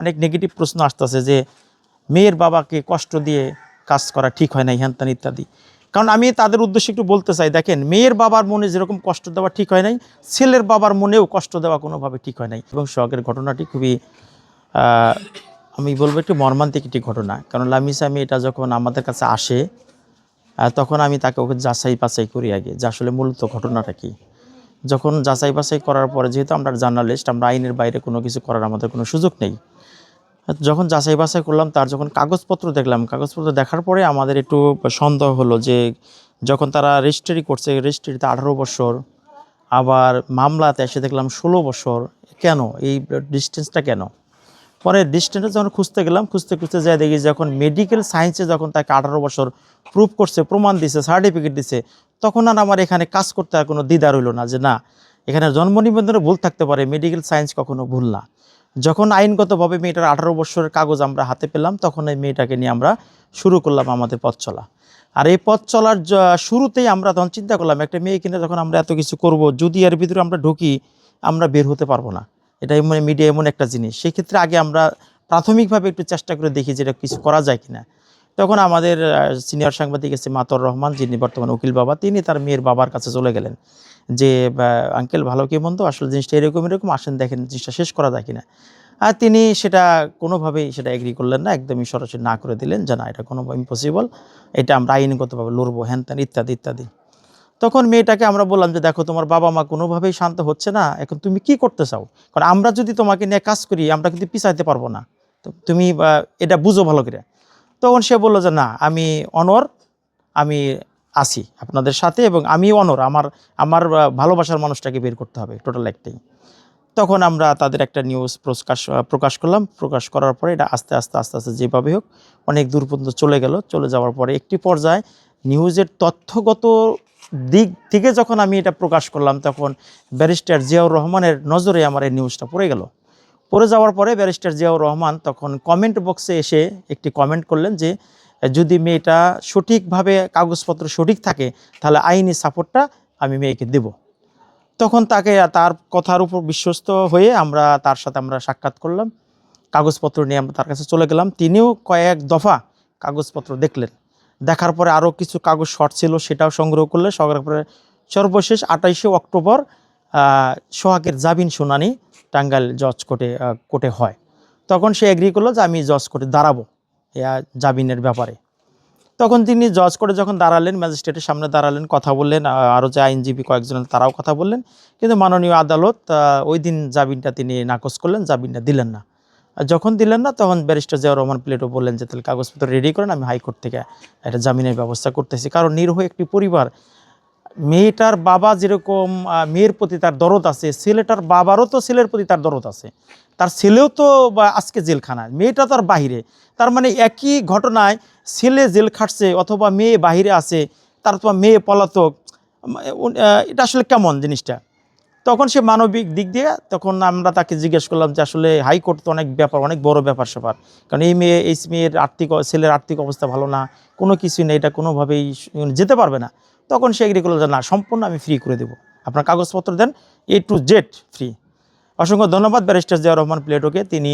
অনেক নেগেটিভ প্রশ্ন আসতেছে যে মেয়ের বাবাকে কষ্ট দিয়ে কাজ করা ঠিক হয় না হ্যান ত্যান ইত্যাদি। কারণ আমি তাদের উদ্দেশ্যে একটু বলতে চাই, দেখেন, মেয়ের বাবার মনে যেরকম কষ্ট দেওয়া ঠিক হয় নাই, ছেলের বাবার মনেও কষ্ট দেওয়া কোনোভাবে ঠিক হয় নাই। এবং সোহাগের ঘটনাটি খুবই আমি বলব একটু মর্মান্তিক একটি ঘটনা। কারণ লামিসা আমি এটা যখন আমাদের কাছে আসে তখন আমি তাকে ওকে যাচাই বাছাই করি আগে, যে আসলে মূলত ঘটনাটা কি। যখন যাচাই বাছাই করার পরে যেহেতু আমরা জার্নালিস্ট, আমরা আইনের বাইরে কোনো কিছু করার আমাদের কোনো সুযোগ নেই। যখন যাচাই বাছাই করলাম, তার যখন কাগজপত্র দেখলাম, কাগজপত্র দেখার পরে আমাদের একটু সন্দেহ হলো যে যখন তারা রেজিস্ট্রি করছে, রেজিস্ট্রিতে আঠারো বছর, আবার মামলাতে এসে দেখলাম ষোলো বছর, কেন? এই ডিস্টেন্সটা কেন? পরে ডিস্টেন্সটা যখন খুঁজতে গেলাম, খুঁজতে খুঁজতে যাই দেখি যখন মেডিকেল সায়েন্সে যখন তাকে আঠারো বছর প্রুফ করছে, প্রমাণ দিছে সার্টিফিকেট দিছে, তখন আর আমার এখানে কাজ করতে আর কোনো দ্বিধা রইল না যে না, এখানে জন্ম নিবন্ধনে ভুল থাকতে পারে মেডিকেল সায়েন্স কখনো ভুল না। যখন আইনগতভাবে মেয়েটার আঠারো বছরের কাগজ আমরা হাতে পেলাম, তখন এই মেয়েটাকে নিয়ে আমরা শুরু করলাম আমাদের পথ চলা। আর এই পথ চলার শুরুতেই আমরা তখন চিন্তা করলাম, একটা মেয়ে কিনে যখন আমরা এত কিছু করব, যদি এর ভিতরে আমরা ঢুকি, আমরা বের হতে পারব না। এটা এমন, মিডিয়া এমন একটা জিনিস। সেক্ষেত্রে আগে আমরা প্রাথমিকভাবে একটু চেষ্টা করে দেখি যে এটা কিছু করা যায় কিনা। তখন আমাদের সিনিয়র সাংবাদিক আছে মাতর রহমান, যিনি বর্তমান উকিল বাবা, তিনি তার মেয়ের বাবার কাছে চলে গেলেন। যে আঙ্কেল ভালো কি মন্দ? আসলে জিনিসটা এরকম এরকম, আসেন দেখেন জিনিসটা শেষ করা যায় কিনা। আর তিনি সেটা কোনোভাবেই সেটা এগ্রি করলেন না, একদমই সরাসরি না করে দিলেন যে, না, এটা কোনো ইম্পসিবল এটা আমরা আইনগতভাবে লড়বো, হ্যান ত্যান, ইত্যাদি ইত্যাদি। তখন মেয়েটাকে আমরা বললাম যে, দেখো, তোমার বাবা মা কোনোভাবেই শান্ত হচ্ছে না, এখন তুমি কি করতে চাও? কারণ আমরা যদি তোমাকে নিয়ে কাজ করি, আমরা কিন্তু পিছাইতে পারব না। তো তুমি এটা বুঝো ভালো করে। তখন সে বলল যে, না, আমি অনর, আমি আছি আপনাদের সাথে এবং আমি অনর, আমার আমার ভালোবাসার মানুষটাকে বের করতে হবে, টোটাল একটাই। তখন আমরা তাদের একটা নিউজ প্রকাশ প্রকাশ করলাম, প্রকাশ করার পরে এটা আস্তে আস্তে আস্তে আস্তে যেভাবে হোক, অনেক দূর পর্যন্ত চলে গেল, চলে যাওয়ার পরে একটি পর্যায়ে নিউজের তথ্যগত দিক থেকে যখন আমি এটা প্রকাশ করলাম, তখন ব্যারিস্টার জিয়াউর রহমানের নজরে আমার এই নিউজটা পড়ে গেল। পড়ে যাওয়ার পরে ব্যারিস্টার জিয়াউর রহমান তখন কমেন্ট বক্সে এসে একটি কমেন্ট করলেন যে, যদি মেয়েটা সঠিকভাবে কাগজপত্র সঠিক থাকে, তাহলে আইনি সাপোর্টটা আমি মেয়েকে দেব। তখন তাকে তার কথার উপর বিশ্বস্ত হয়ে আমরা তার সাথে আমরা সাক্ষাৎ করলাম। কাগজপত্র নিয়ে আমরা তার কাছে চলে গেলাম। তিনিও কয়েক দফা কাগজপত্র দেখলেন। দেখার পরে আরও কিছু কাগজ শর্ট ছিল, সেটাও সংগ্রহ করলে সংগ্রহ করে সর্বশেষ আঠাইশে অক্টোবর সোহাগের জামিন শুনানি টাঙ্গাইল জজ কোর্টে কোর্টে হয়। তখন সে এগ্রি করল যে আমি জজ কোর্টে দাঁড়াবো জামিনের ব্যাপারে। তখন তিনি জজ করে যখন দাঁড়ালেন, ম্যাজিস্ট্রেটের সামনে দাঁড়ালেন, কথা বললেন আরও যে আইনজীবী কয়েকজন তারাও কথা বললেন, কিন্তু মাননীয় আদালত ওই দিন জামিনটা তিনি নাকচ করলেন, জামিনটা দিলেন না। যখন দিলেন না, তখন ব্যারিস্টার জিয়াউর রহমান প্লেটও বললেন যে, তাহলে কাগজপত্র রেডি করেন, আমি হাইকোর্ট থেকে একটা জামিনের ব্যবস্থা করতেছি। কারণ নিরহ একটি পরিবার মেয়েটার বাবা যেরকম মেয়ের প্রতি তার দরদ আছে, ছেলেটার বাবারও তো ছেলের প্রতি তার দরদ আছে। তার ছেলেও তো আজকে জেলখানায়, মেয়েটা তার বাহিরে। তার মানে একই ঘটনায় ছেলে জেল খাটছে অথবা মেয়ে বাহিরে আছে, তার তো মেয়ে পলাতক। এটা আসলে কেমন জিনিসটা? তখন সে মানবিক দিক দিয়ে তখন আমরা তাকে জিজ্ঞেস করলাম যে আসলে হাইকোর্ট তো অনেক ব্যাপার, অনেক বড় ব্যাপার স্যাপার। কারণ এই মেয়ে, এই মেয়ের আর্থিক, ছেলের আর্থিক অবস্থা ভালো না, কোনো কিছুই নেই এটা কোনোভাবেই যেতে পারবে না। তখন সে এগ্রি করল যে না, সম্পূর্ণ আমি ফ্রি করে দেবো। আপনার কাগজপত্র দেন এ টু জেড ফ্রি অসংখ্য ধন্যবাদ ব্যারিস্টার জিয়া রহমান প্লেটোকে। তিনি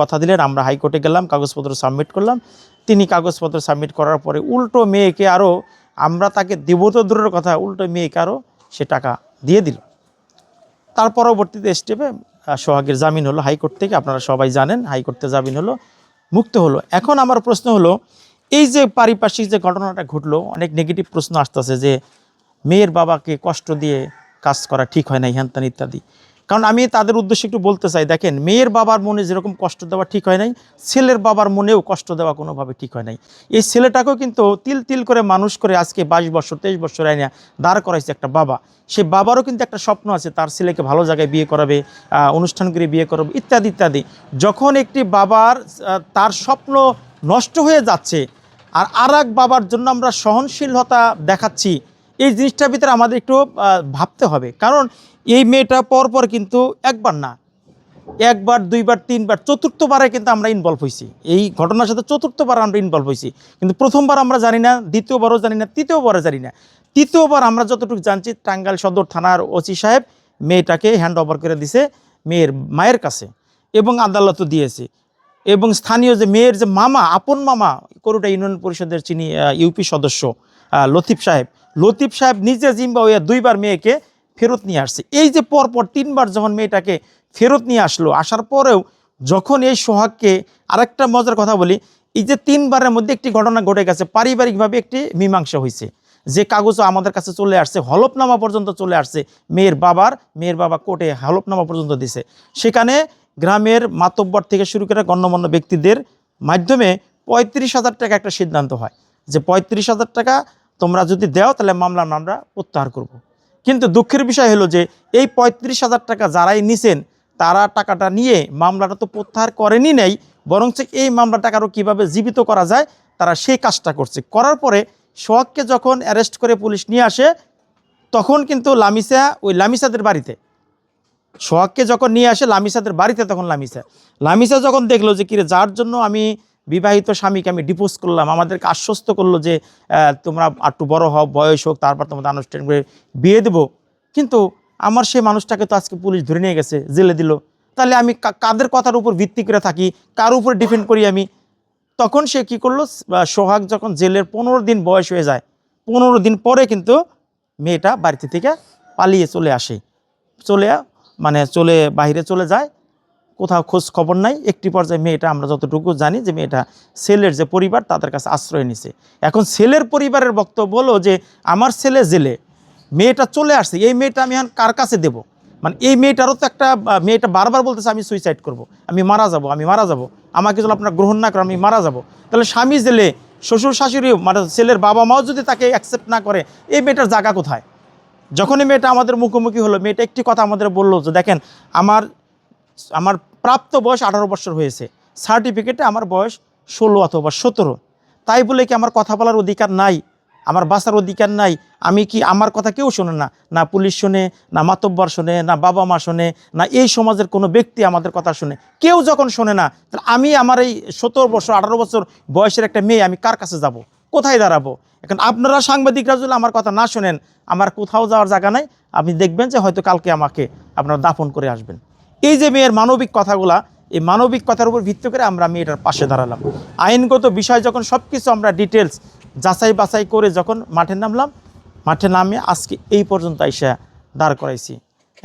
কথা দিলেন, আমরা হাইকোর্টে গেলাম, কাগজপত্র সাবমিট করলাম। তিনি কাগজপত্র সাবমিট করার পরে উল্টো মেয়েকে আরও আমরা তাকে দেব তো দূরের কথা, উল্টো মেয়েকে আরও সে টাকা দিয়ে দিল। তার পরবর্তীতে স্টেপে সোহাগের জামিন হলো, হাইকোর্ট থেকে, আপনারা সবাই জানেন, হাইকোর্টে জামিন হলো, মুক্ত হলো। এখন আমার প্রশ্ন হলো এই যে পারিপার্শ্বিক যে ঘটনাটা ঘটলো, অনেক নেগেটিভ প্রশ্ন আসতেছে যে মেয়ের বাবাকে কষ্ট দিয়ে কাজ করা ঠিক হয় না হ্যান ত্যান ইত্যাদি। কারণ আমি তাদের উদ্দেশ্যে একটু বলতে চাই, দেখেন, মেয়ের বাবার মনে যেরকম কষ্ট দেওয়া ঠিক হয় নাই, ছেলের বাবার মনেও কষ্ট দেওয়া কোনোভাবে ঠিক হয় নাই। এই ছেলেটাকেও কিন্তু তিল তিল করে মানুষ করে আজকে বাইশ বছর, তেইশ বছর আইনা দাঁড় করাইছে একটা বাবা। সে বাবারও কিন্তু একটা স্বপ্ন আছে, তার ছেলেকে ভালো জায়গায় বিয়ে করাবে অনুষ্ঠান করে বিয়ে করাবে, ইত্যাদি ইত্যাদি। যখন একটি বাবার তার স্বপ্ন নষ্ট হয়ে যাচ্ছে আর আর বাবার জন্য আমরা সহনশীলতা দেখাচ্ছি। এই জিনিসটার ভিতরে আমাদের একটু ভাবতে হবে। কারণ এই মেয়েটা পরপর কিন্তু একবার না, একবার, দুইবার, তিনবার, চতুর্থবারে কিন্তু আমরা ইনভলভ হয়েছি এই ঘটনার সাথে চতুর্থবার আমরা ইনভলভ হয়েছি কিন্তু প্রথমবার আমরা জানি না, দ্বিতীয়বারও জানি না, তৃতীয়বারও জানি না। তৃতীয়বার আমরা যতটুকু জানছি, টাঙ্গাইল সদর থানার ওসি সাহেব মেয়েটাকে হ্যান্ড ওভার করে দিছে, মেয়ের মায়ের কাছে, এবং আদালতও দিয়েছে। এবং স্থানীয় যে মেয়ের যে মামা আপন মামা করুটা ইউনিয়ন পরিষদের আহ, ইউপি সদস্য লতিফ সাহেব লতিফ সাহেব নিজে জিম্বাবুয়ে দুইবার মেয়েকে ফেরত নিয়ে আসছে। এই যে পরপর তিনবার যখন মেয়েটাকে ফেরত নিয়ে আসলো আসার পরেও যখন এই সোহাগকে আরেকটা মজার কথা বলি এই যে তিনবারের মধ্যে একটি ঘটনা ঘটে গেছে পারিবারিকভাবে একটি মীমাংসা হয়েছে যে কাগজও আমাদের কাছে চলে আসছে হলফনামা পর্যন্ত চলে আসছে মেয়ের বাবার মেয়ের বাবা কোর্টে হলফনামা পর্যন্ত দিছে। সেখানে গ্রামের মাতব্বর থেকে শুরু করে গণ্যমান্য ব্যক্তিদের মাধ্যমে পঁয়ত্রিশ হাজার টাকা একটা সিদ্ধান্ত হয় যে পঁয়ত্রিশ হাজার টাকা তোমরা যদি দেও, তাহলে মামলা আমরা প্রত্যাহার করব। কিন্তু দুঃখের বিষয় হলো যে এই পঁয়ত্রিশ হাজার টাকা যারাই নিছেন, তারা টাকাটা নিয়ে মামলাটা তো প্রত্যাহার করেনি নেই, বরঞ্চ এই মামলাটাকে আরও কীভাবে জীবিত করা যায়, তারা সেই কাজটা করছে করার পরে সোহাগকে যখন অ্যারেস্ট করে পুলিশ নিয়ে আসে, তখন কিন্তু লামিসা, ওই লামিসাদের বাড়িতে সোহাগকে যখন নিয়ে আসে, লামিসাদের বাড়িতে তখন লামিসা। লামিসা যখন দেখল যে, কিরে, যার জন্য আমি বিবাহিত স্বামীকে আমি ডিপোজ করলাম, আমাদেরকে আশ্বস্ত করল যে তোমরা একটু বড় হও, বয়স হোক, তারপর তোমাদের আনুষ্ঠানিক করে বিয়ে দেবো। কিন্তু আমার সেই মানুষটাকে তো আজকে পুলিশ ধরে নিয়ে গেছে, জেলে দিল। তাহলে আমি কাদের কথার উপর ভিত্তি করে থাকি? কার উপর ডিপেন্ড করি আমি? তখন সে কি করল? সোহাগ যখন জেলের পনেরো দিন বয়স হয়ে যায়, পনেরো দিন পরে কিন্তু মেয়েটা বাড়িতে থেকে পালিয়ে চলে আসে। চলে মানে চলে, বাইরে চলে যায়, কোথাও খোঁজ খবর নাই। একটি পর্যায়ে মেয়েটা, আমরা যতটুকু জানি যে মেয়েটা ছেলের যে পরিবার, তাদের কাছে আশ্রয় নিছে। এখন ছেলের পরিবারের বক্তব্য হলো যে, আমার ছেলে জেলে, মেয়েটা চলে আসছে, এই মেয়েটা আমি এখন কার কাছে দেব? মানে এই মেয়েটারও তো একটা মেয়েটা বারবার বলতেছে, আমি সুইসাইড করব। আমি মারা যাব, আমি মারা যাব, আমাকে যদি আপনারা গ্রহণ না করেন, আমি মারা যাব। তাহলে স্বামী জেলে, শ্বশুর শাশুড়িও মানে ছেলের বাবা মাও যদি তাকে অ্যাকসেপ্ট না করে, এই মেয়েটার জায়গা কোথায়? যখনই মেয়েটা আমাদের মুখোমুখি হলো, মেয়েটা একটি কথা আমাদের বলল যে, দেখেন, আমার আমার প্রাপ্ত বয়স আঠারো বছর হয়েছে। সার্টিফিকেটে আমার বয়স ষোলো অথবা সতেরো। তাই বলে কি আমার কথা বলার অধিকার নাই? আমার বাঁচার অধিকার নাই? আমি কি আমার কথা কেউ শোনে না? না পুলিশ শোনে, না মাতব্বর শোনে, না বাবা মা শোনে, না এই সমাজের কোনো ব্যক্তি আমাদের কথা শোনে? কেউ যখন শোনে না, তাহলে আমি আমার এই সতেরো বছর, আঠারো বছর বয়সের একটা মেয়ে, আমি কার কাছে যাব? কোথায় দাঁড়াবো? এখন আপনারা সাংবাদিকরা যদি আমার কথা না শোনেন, আমার কোথাও যাওয়ার জায়গা নাই, আপনি দেখবেন যে হয়তো কালকে আমাকে আপনারা দাফন করে আসবেন। এই যে মেয়ের মানবিক কথাগুলা, এই মানবিক কথার উপর ভিত্তি করে আমরা মেয়েটার পাশে দাঁড়ালাম। আইনগত বিষয় যখন সব কিছু আমরা ডিটেলস যাচাই বাছাই করে যখন মাঠে নামলাম, মাঠে নামে আজকে এই পর্যন্ত আইসা দাঁড় করাইছি।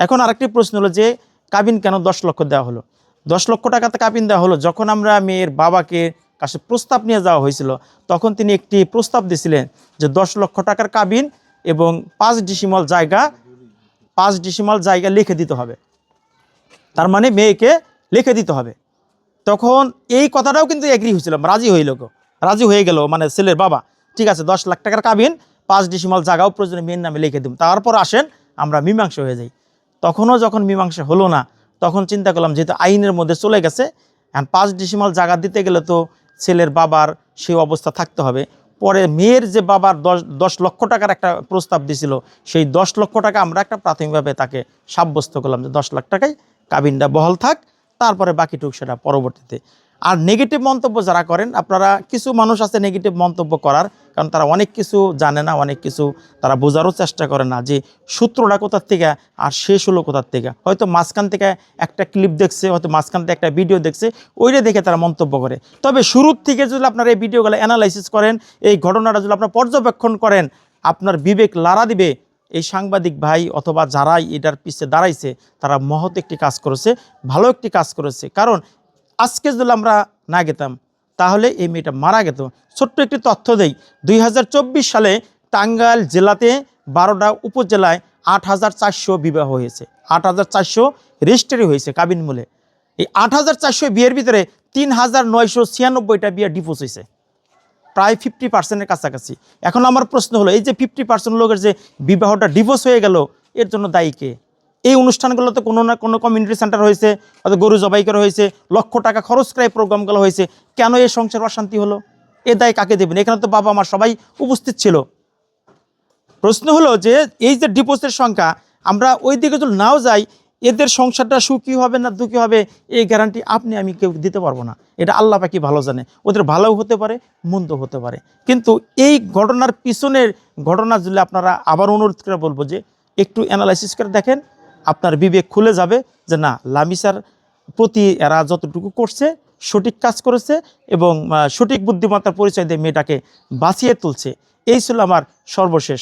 এখন আরেকটি প্রশ্ন হলো যে, কাবিন কেন দশ লক্ষ দেওয়া হলো? দশ লক্ষ টাকাতে কাবিন দেওয়া হলো? যখন আমরা মেয়ের বাবাকে কাছে প্রস্তাব নিয়ে যাওয়া হয়েছিল, তখন তিনি একটি প্রস্তাব দিয়েছিলেন যে দশ লক্ষ টাকার কাবিন এবং পাঁচ ডিসিমল জায়গা, পাঁচ ডিসিমল জায়গা লিখে দিতে হবে। তার মানে মেয়েকে লিখে দিতে হবে। তখন এই কথাটাও কিন্তু এগ্রি হয়েছিল, রাজি হইল রাজি হয়ে গেল মানে ছেলের বাবা, ঠিক আছে, দশ লাখ টাকার কাবিন, পাঁচ ডিসিমাল জায়গাও প্রয়োজনে মেয়ের নামে লিখে দিব। তারপর আসেন আমরা মীমাংসা হয়ে যাই। তখনও যখন মীমাংসা হলো না, তখন চিন্তা করলাম যেহেতু আইনের মধ্যে চলে গেছে, এখন পাঁচ ডিসিমাল জায়গা দিতে গেলে তো ছেলের বাবার সেই অবস্থা থাকতে হবে। পরে মেয়ের যে বাবার দশ দশ লক্ষ টাকার একটা প্রস্তাব দিছিল, সেই দশ লক্ষ টাকা আমরা একটা প্রাথমিকভাবে তাকে সাব্যস্ত করলাম যে দশ লাখ টাকায় কাবিনটা বহল থাক, তারপরে বাকিটুক সেটা পরবর্তীতে আর নেগেটিভ মন্তব্য যারা করেন, আপনারা কিছু মানুষ আছে নেগেটিভ মন্তব্য করার, কারণ তারা অনেক কিছু জানে না, অনেক কিছু তারা বোঝারও চেষ্টা করে না যে সূত্রটা কোথার থেকে আর শেষ হলো কোথার থেকে। হয়তো মাঝখান থেকে একটা ক্লিপ দেখছে, হয়তো মাঝখান থেকে একটা ভিডিও দেখছে, ওইটা দেখে তারা মন্তব্য করে। তবে শুরুর থেকে যদি আপনারা এই ভিডিওগুলো অ্যানালাইসিস করেন, এই ঘটনাটা যদি আপনারা পর্যবেক্ষণ করেন, আপনার বিবেক লাড়া দিবে, এই সাংবাদিক ভাই অথবা যারাই এটার পিছে দাঁড়াইছে, তারা মহৎ একটি কাজ করেছে, ভালো একটি কাজ করেছে। কারণ আজকে যদি আমরা না গেতাম, তাহলে এই মেয়েটা মারা যেত ছোট্ট একটি তথ্য দেই, দুই হাজার চব্বিশ সালে টাঙ্গাইল জেলাতে বারোটা উপজেলায় আট হাজার চারশো বিবাহ হয়েছে। আট হাজার চারশো রেজিস্ট্রি হয়েছে কাবিন মূলে। এই আট হাজার চারশো বিয়ের ভিতরে তিন হাজার নয়শো ছিয়ানব্বইটা বিয়ে ডিভোর্স হয়েছে। প্রায় ফিফটি পার্সেন্টের কাছাকাছি। এখন আমার প্রশ্ন হলো, এই যে ফিফটি পার্সেন্ট লোকের যে বিবাহটা ডিভোর্স হয়ে গেল, এর জন্য দায়ী কে? এই অনুষ্ঠানগুলোতে কোনো না কোনো কমিউনিটি সেন্টার হয়েছে, হয়তো গরু জবাই করা হয়েছে, লক্ষ টাকা খরচ করে প্রোগ্রামগুলো হয়েছে। কেন এই সংসার অশান্তি হলো? এ দায় কাকে দেবেন? এখানে তো বাবা মা সবাই উপস্থিত ছিল। প্রশ্ন হলো যে, এই যে ডিভোর্সের সংখ্যা, আমরা ওই দিকে যদি নাও যাই, এদের সংসারটা সুখী হবে না দুঃখী হবে, এই গ্যারান্টি আপনি, আমি কেউ দিতে পারব না। এটা আল্লাহ পাকি ভালো জানে। ওদের ভালোও হতে পারে মন্দ হতে পারে। কিন্তু এই ঘটনার পিছনের ঘটনা যদি আপনারা আবার অনুরোধ করে বলব যে, একটু অ্যানালাইসিস করে দেখেন আপনার বিবেক খুলে যাবে যে না, লামিসার প্রতি এরা যতটুকু করছে, সঠিক কাজ করেছে এবং সঠিক বুদ্ধিমত্তার পরিচয় দিয়ে মেয়েটাকে বাঁচিয়ে তুলছে। এই ছিল আমার সর্বশেষ